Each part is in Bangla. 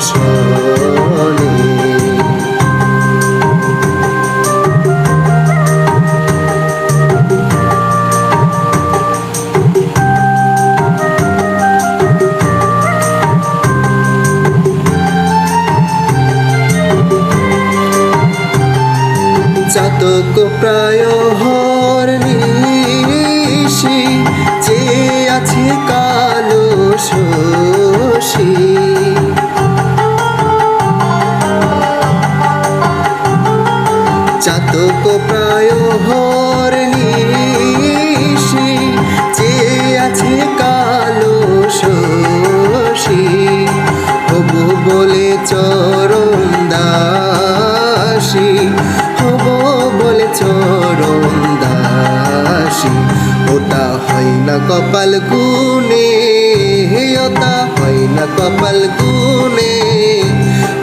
সনে চাতক প্রায় হর নিশি যে আছে কালো শশী চাতক প্রায় হর নিশি যে আছে কালো শশী। হবু বলে চরণ দাসী, হব বলে চরণ দাসী। ওটা হয় না কপাল গুনে ওটা হয় না কপাল গুনে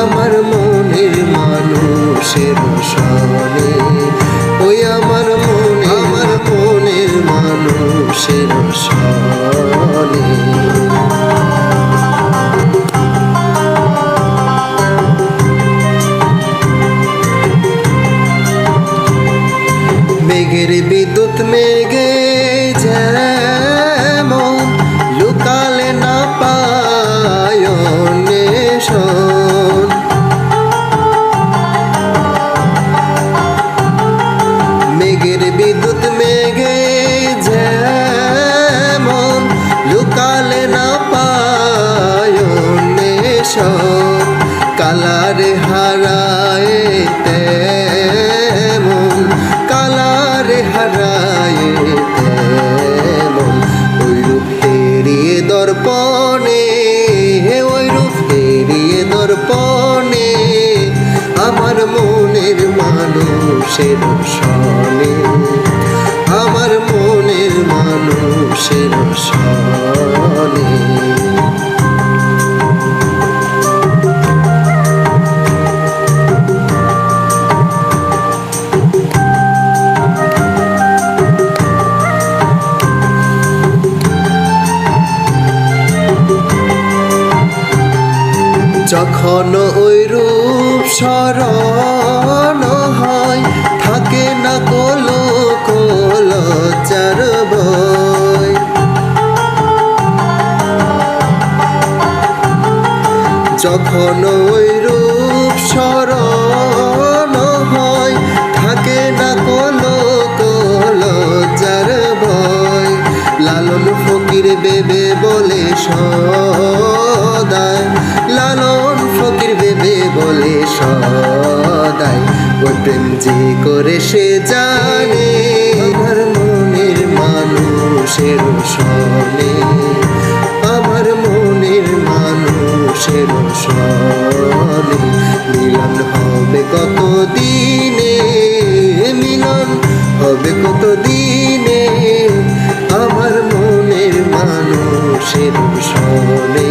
আমার মনের মানুষের মানুষের সনে মেঘের বিদ্যুৎ মেঘে মানুষের সনে আমার মনের মানুষের সনে যখন ওই রূপ স্মরণ হয় যখন ওই রূপ স্মরণ হয়। থাকে না কোল চার ভয়। লালন ফকির বেবে বলে সদায় লালন ফকির বেবে বলে সদায় ওই প্রেম যে করে সে জানে। আমার মনের মানুষের মানুষের সনে। মিলন হবে কত দিনে মিলন হবে কত দিনে আমার মনের মানুষের সনে।